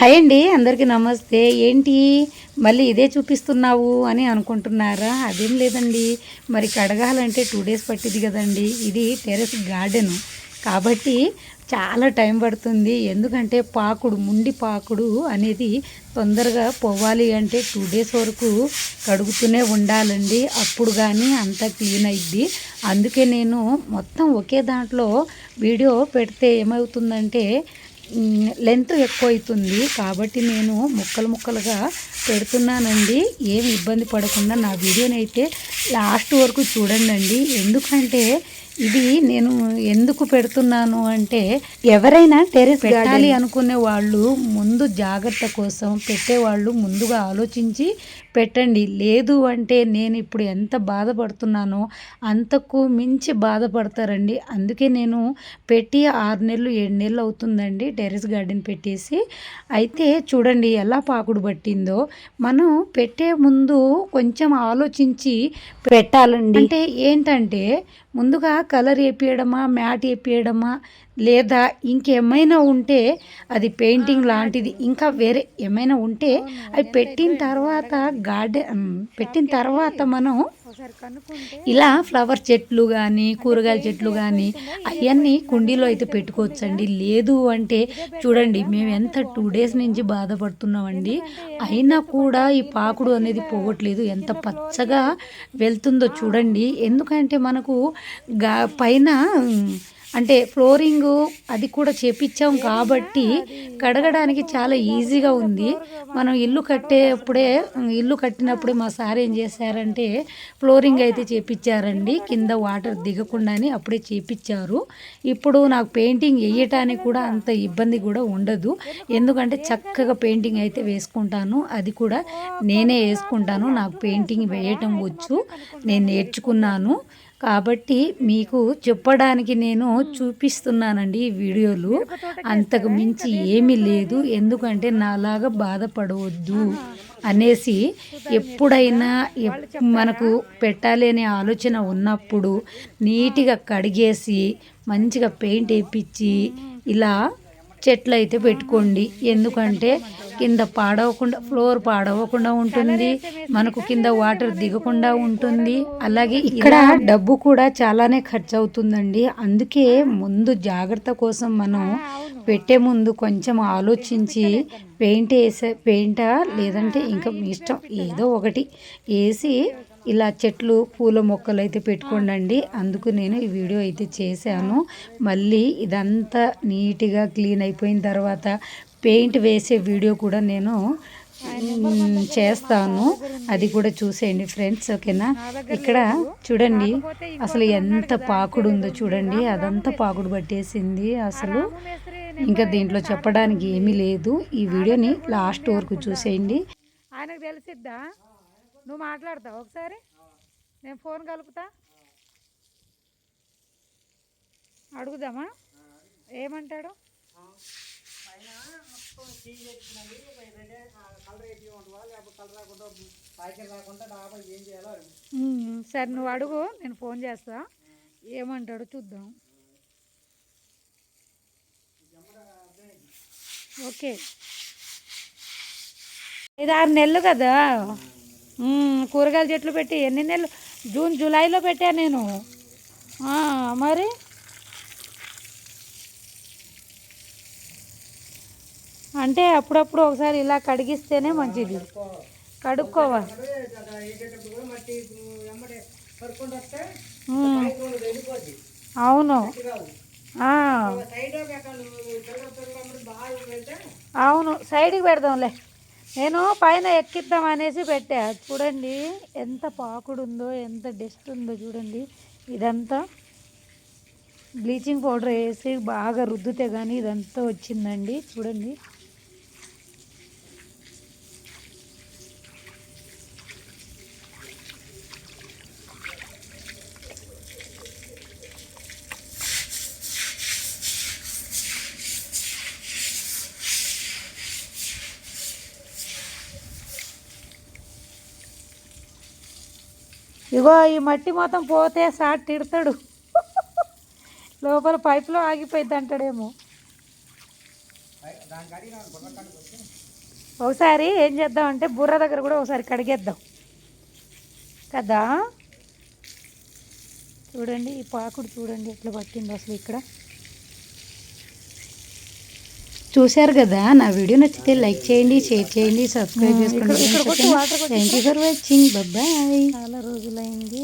Hi అండి అందరికీ నమస్తే. ఏంటి? మళ్ళీ ఇదే చూపిస్తున్నావు అని అనుకుంటున్నారా? అదేం లేదండి. మరి కడగాలంటే టూ డేస్ పట్టింది కదండి. ఇది టెరెస్ గార్డెన్ కాబట్టి చాలా టైం పడుతుంది. ఎందుకంటే పాకుడు ముండి పాకుడు అనేది తొందరగా పోవాలి అంటే టూ డేస్ వరకు కడుగుతూనే ఉండాలండి. అప్పుడు కానీ అంతా క్లీన్ అయ్యిద్ది అందుకే నేను మొత్తం ఒకే దాంట్లో వీడియో పెడితే ఏమవుతుందంటే లెంత్ ఎక్కువ అవుతుంది కాబట్టి నేను ముక్కలు ముక్కలుగా పెడుతున్నానండి. ఏమి ఇబ్బంది పడకుండా నా వీడియోని అయితే లాస్ట్ వరకు చూడండి ఎందుకంటే ఇది నేను ఎందుకు పెడుతున్నాను అంటే ఎవరైనా టెరెస్ పెట్టాలి అనుకునే వాళ్ళు ముందు జాగ్రత్త కోసం పెట్టేవాళ్ళు ముందుగా ఆలోచించి పెట్టండి. లేదు అంటే నేను ఇప్పుడు ఎంత బాధపడుతున్నానో అంతకు మించి బాధపడతారండి. అందుకే నేను పెట్టి ఆరు నెలలు ఏడు నెలలు అవుతుందండి టెరెస్ గార్డెన్ పెట్టేసి. అయితే చూడండి ఎలా పాకుడు పట్టిందో. మనం పెట్టే ముందు కొంచెం ఆలోచించి పెట్టాలండి. అంటే ఏంటంటే ముందుగా కలర్ వేపియడమా మ్యాట్ వేపియడమా లేదా ఇంకేమైనా ఉంటే అది పెయింటింగ్ లాంటిది. ఇంకా వేరే ఏమైనా ఉంటే అవి పెట్టిన తర్వాత గార్డెన్ పెట్టిన తర్వాత మనం ఇలా ఫ్లవర్ చెట్లు కానీ కూరగాయల చెట్లు కానీ అవన్నీ కుండీలో అయితే పెట్టుకోవచ్చండి. లేదు అంటే చూడండి మేము ఎంత టూ డేస్ నుంచి బాధపడుతున్నామండి. అయినా కూడా ఈ పాకుడు అనేది పోగొట్లేదు. ఎంత పచ్చగా వెళ్తుందో చూడండి. ఎందుకంటే మనకు గా పైన అంటే ఫ్లోరింగ్ అది కూడా చేపించాం కాబట్టి కడగడానికి చాలా ఈజీగా ఉంది. మనం ఇల్లు కట్టేప్పుడే ఇల్లు కట్టినప్పుడే మా సార్ ఏం చేశారంటే ఫ్లోరింగ్ అయితే చేపించారండి కింద వాటర్ దిగకుండానే అప్పుడే చేపించారు ఇప్పుడు నాకు పెయింటింగ్ వేయటానికి కూడా అంత ఇబ్బంది కూడా ఉండదు. ఎందుకంటే చక్కగా పెయింటింగ్ అయితే వేసుకుంటాను. అది కూడా నేనే వేసుకుంటాను. నాకు పెయింటింగ్ వేయటం వచ్చు. నేను నేర్చుకున్నాను. కాబట్టి మీకు చెప్పడానికి నేను చూపిస్తున్నానండి ఈ వీడియోలు. అంతకు మించి ఏమీ లేదు. ఎందుకంటే నాలాగా బాధపడవద్దు అనేసి ఎప్పుడైనా మనకు పెట్టాలి అనే ఆలోచన ఉన్నప్పుడు నీట్గా కడిగేసి మంచిగా పెయింట్ వేయించి ఇలా చెట్లు అయితే పెట్టుకోండి. ఎందుకంటే కింద పాడవకుండా ఫ్లోర్ పాడవకుండా ఉంటుంది. మనకు కింద వాటర్ దిగకుండా ఉంటుంది. అలాగే ఇక్కడ డబ్బు కూడా చాలానే ఖర్చు అవుతుందండి అందుకే ముందు జాగ్రత్త కోసం మనం పెట్టే ముందు కొంచెం ఆలోచించి పెయింట్ వేసే పెయింటా లేదంటే ఇంకా మీ ఇష్టం ఏదో ఒకటి వేసి ఇలా చెట్లు పూల మొక్కలు అయితే పెట్టుకోండి అందుకు నేను ఈ వీడియో అయితే చేశాను. మళ్ళీ ఇదంతా నీట్గా క్లీన్ అయిపోయిన తర్వాత పెయింట్ వేసే వీడియో కూడా నేను చేస్తాను. అది కూడా చూసేయండి ఫ్రెండ్స్ ఓకేనా? ఇక్కడ చూడండి అసలు ఎంత పాకుడు ఉందో చూడండి. అదంతా పాకుడు పట్టేసింది అసలు. ఇంకా దీంట్లో చెప్పడానికి ఏమీ లేదు. ఈ వీడియోని లాస్ట్ వరకు చూసేయండి. ఆయనకు తెలిసిద్దా? నువ్వు మాట్లాడతావు ఒకసారి? నేను ఫోన్ కలుపుతా. అడుగుదామా? ఏమంటాడు? సరే నువ్వు అడుగు. నేను ఫోన్ చేస్తా. ఏమంటాడో చూద్దాం. ఓకే. ఇది ఆరు నెలలు కదా. కూరగాయల చెట్లు పెట్టి ఎన్ని నెలలు? జూన్ జూలైలో పెట్టా నేను. మరి? అంటే అప్పుడప్పుడు ఒకసారి ఇలా కడిగిస్తేనే మంచిది. కడుక్కోవాలి. అవును. అవును సైడ్కి పెడదాంలే. నేను పైన ఎక్కిద్దాం అనేసి పెట్టా. చూడండి ఎంత పాకుడు ఉందో ఎంత డస్ట్ ఉందో చూడండి. ఇదంతా బ్లీచింగ్ పౌడర్ వేసి బాగా రుద్దితే కానీ ఇదంతా వచ్చిందండి. చూడండి. ఇగో ఈ మట్టి మొత్తం పోతే సాట్ తిడతాడు. లోపల పైపులో ఆగిపోయింది అంటాడేమో. ఒకసారి ఏం చేద్దాం అంటే బుర్ర దగ్గర కూడా ఒకసారి కడిగేద్దాం. కదా? చూడండి ఈ పాకుడు చూడండి ఎట్లా పట్టిందో అసలు ఇక్కడ. చూశారు కదా నా వీడియో నచ్చితే లైక్ చేయండి షేర్ చేయండి సబ్స్క్రైబ్ చేసుకోండి. Thank you for watching bye చాలా రోజులైంది.